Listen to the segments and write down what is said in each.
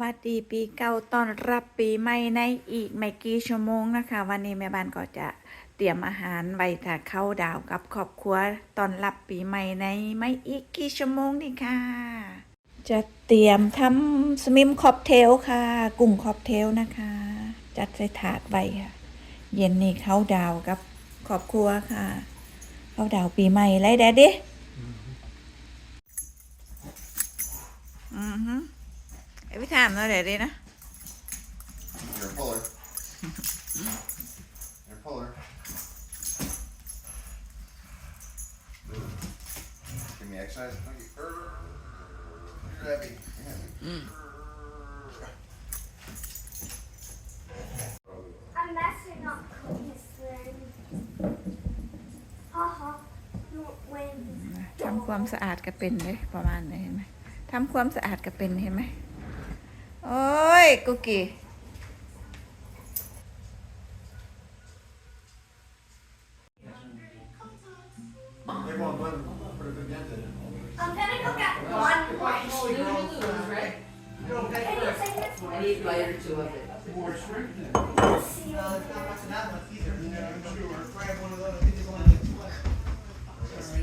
วัสดีปีเก่าต้อนรับปีใหม่ในอีกไม่กี่ชั่วโมงนะคะ วันนี้แม่บ้านก็จะเตรียมอาหารไว้ถ้าเข้าดาวกับครอบครัวต้อนรับปีใหม่ในไม่อีกกี่ชั่วโมงนี่ค่ะ จะเตรียมทำสมิมค็อกเทลค่ะ กุ้งค็อกเทลนะคะ จัดใส่ถาดไว้ค่ะ เย็นนี้เข้าดาวกับครอบครัวค่ะ เข้าดาวปีใหม่ไรแดดดิอือฮึ ไอ้พี่ถามหน่อยเดี๋ยวดินะ You're a puller. You're a puller. Give me exercise. Okay. You're heavy. You're heavy. I'm messing up Cody's thing. Haha. You win. ทำความสะอาดก็เป็นเลยประมาณนี้เห็นไหมทำความสะอาดก็เป็นเห็นไหม โอ้ยกุกกี้ I'm gonna go get one more. Can you sing it for I need lighter two of it. See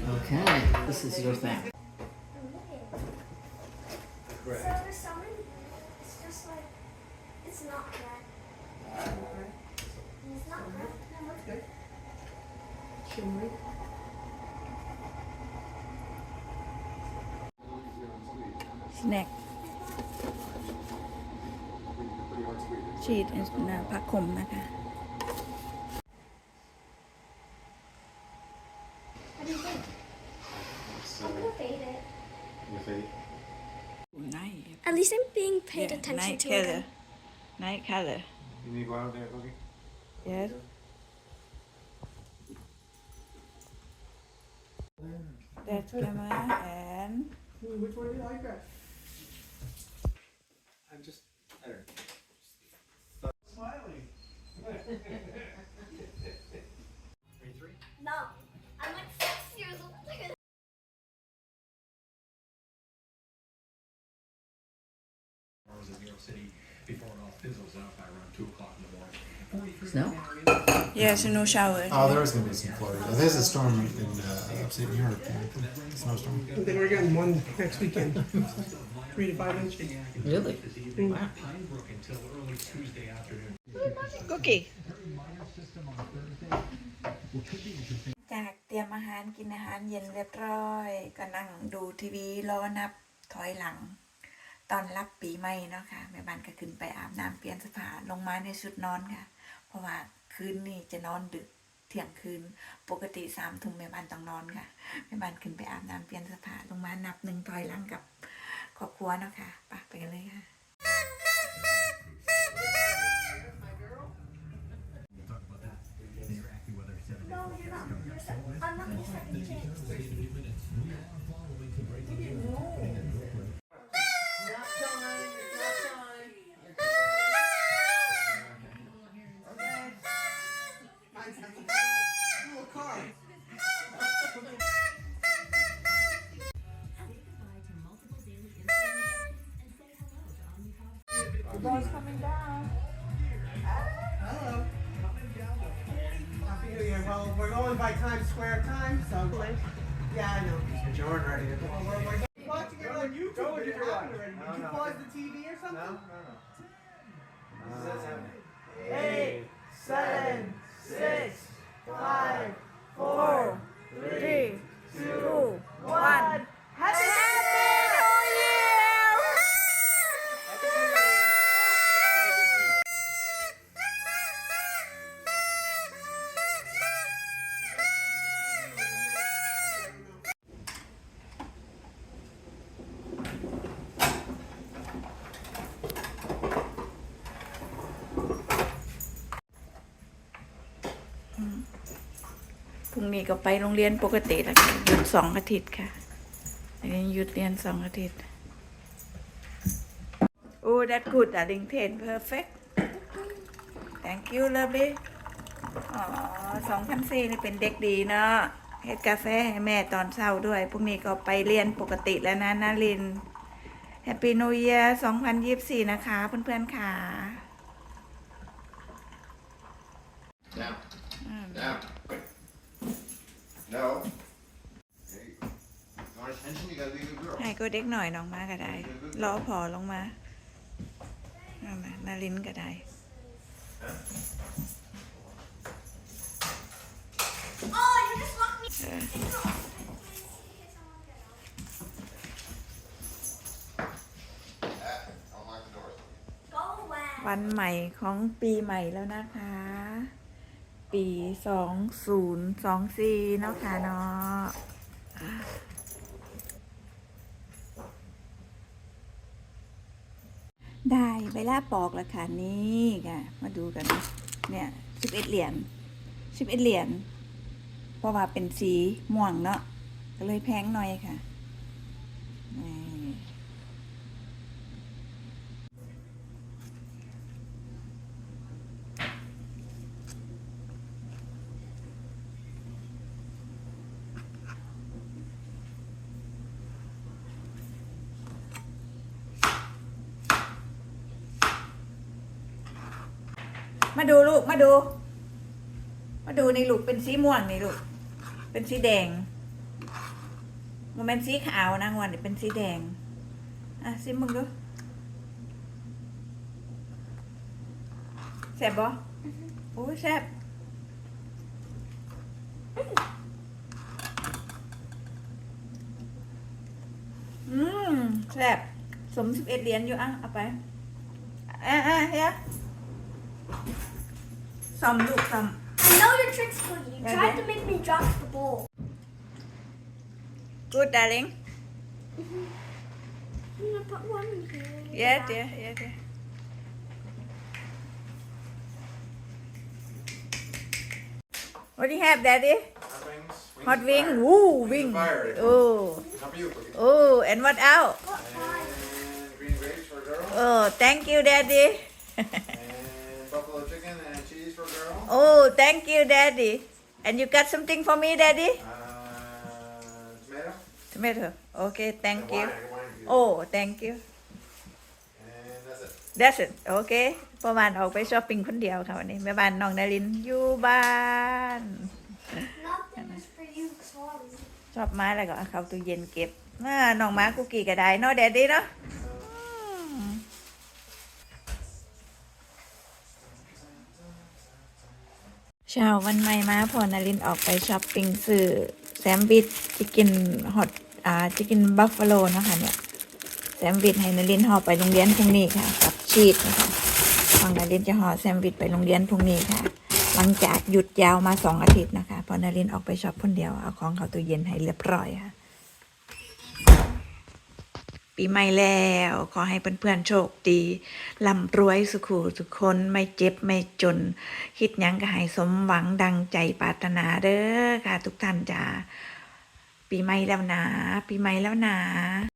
Okay, this is your thing. So there's someone, it's just like, it's not red. It's not red. snack ชีสนะผักขมนะคะ night to color night color You need to go out there, Cookie? yes that's camera and Which one do you like that? I'm just. I don't Smiling. City before it all fizzles out by around two o'clock in the morning. Forty-three Snow? yes no shower Oh, there is going to be some Florida. There's a storm in uh, upstate New York. Yeah. Snowstorm. I think we're getting one next weekend. Three to five inches. Really? Wow. Pinebrook until early Tuesday afternoon. กุกกี้จากเตรียมอาหารกินอาหารเย็นเรียบร้อย ก็นั่งดูทีวีรอนับถอยหลัง ตอนรับปีใหม่เนาะค่ะแม่บ้านก็ขึ้นไปอาบน้ำเปลี่ยนเสื้อผ้าลงมาในชุดนอนค่ะ เพราะว่าคืนนี้จะนอนดึกเที่ยงคืนปกติสามทุ่มแม่บ้านต้องนอนค่ะแม่บ้านขึ้นไปอาบน้ำเปลี่ยนเสื้อผ้าลงมานับหนึ่งถอยหลังกับครอบครัวเนาะค่ะไปไปกันเลยค่ะ Square time, so. Yeah, I know. Jordan ready to Well, we're, we're watching it on YouTube. Go but with it your happened watch. already. No, Did you no. pause the TV or something? No, no, no. Uh, eight, seven, six, five, four, three, two, รุ่งนี้ก็ไปโรงเรียนปกติแล้วค่ะหยุดสองอาทิตย์ค่ะอันนี้หยุดเรียนสองอาทิตย์โอ้ that good อะลิงเทน perfect thank you lovely อ๋อสองพันสี่นี่เป็นเด็กดีเนาะเฮ็ดกาแฟให้แม่ตอนเช้าด้วย พรุ่งนี้ก็ไปเรียนปกติแล้วนะนาริน Happy New Year 2024นะคะ เพื่อนๆค่ะ Down. Mm. Down. No. Hey, you want attention? You gotta be a good girl. ให้ก็เด็กหน่อยน้องมาก็ได้รอพอลงมาเอามานาลินก็ได้ Oh, you just locked me. เออ Ah, unlock the doors. Go away. วันใหม่ของปีใหม่แล้วนะคะ ปีสองศูนย์สองสี่เนาะค่ะเนาะได้เวลาปอกแล้วค่ะนี่ค่ะ มาดูกัน เนี่ยสิบเอ็ดเหรียญสิบเอ็ดเหรียญเพราะว่าเป็นสีม่วงเนาะก็เลยแพงหน่อยค่ะนี่ มาดูลูกมาดู มาดูในลูกเป็นสีม่วงนี่ลูก เป็นสีแดงมันเป็นสีขาวนะงวนนี่เป็นสีแดง อะซิมึงดูแซ่บบ่โอ้ยแซ่บอืมแซ่บสมสิบเอ็ดเหรียญอยู่อะ เอาไป อะอะเฮีย Some, look, some. I know your tricks, for You You tried to make me drop the ball. Good, darling. Mm -hmm. I'm gonna put one in here. Yeah, yeah, dear, yeah, dear. What do you have, Daddy? Hot wings. Hot wing. Ooh, wings wing. Oh. Oh, and what else? And green for girls. Oh, thank you, Daddy. Buffalo chicken and cheese for a girl. oh thank you daddy and you got something for me daddy Uh, tomato. tomato okay thank and you Wine. I got wine for you. oh thank you And that's it. that's it โอเคประมาณออกไปช้อปปิ้งคนเดียวค่ะวันนี้แม่บ้านน้องนารินอยู่บ้าน Nothing is for you, sorry. ชอบไม้แล้วก็เอาเข้าตู้เย็นเก็บน่าน้องม้ากุกกี้ก็ได้เนาะแดดดี้เนาะ เช้าวันใหม่มาพอนารินออกไปช้อปปิ้งซื้อแซมบิชจะกินฮอตอ่าจะกินบัฟฟาโลนะคะเนี่ยแซมบิชให้นารินห่อไปโรงเรียนพรุ่งนี้ค่ะกับชีสนะคะฟังนารินจะห่อแซมบิชไปโรงเรียนพรุ่งนี้ค่ะ หลังจากหยุดยาวมาสองอาทิตย์นะคะ พอนารินออกไปช็อปคนเดียวเอาของเข้าตู้เย็นให้เรียบร้อยค่ะ ปีใหม่แล้ว ขอให้เพื่อนๆโชคดีร่ำรวยสุขุทุกคนไม่เจ็บไม่จน คิดยังก็ให้สมหวังดังใจปรารถนาเด้อค่ะ ทุกท่านจ้าปีใหม่แล้วนะ ปีใหม่แล้วนะ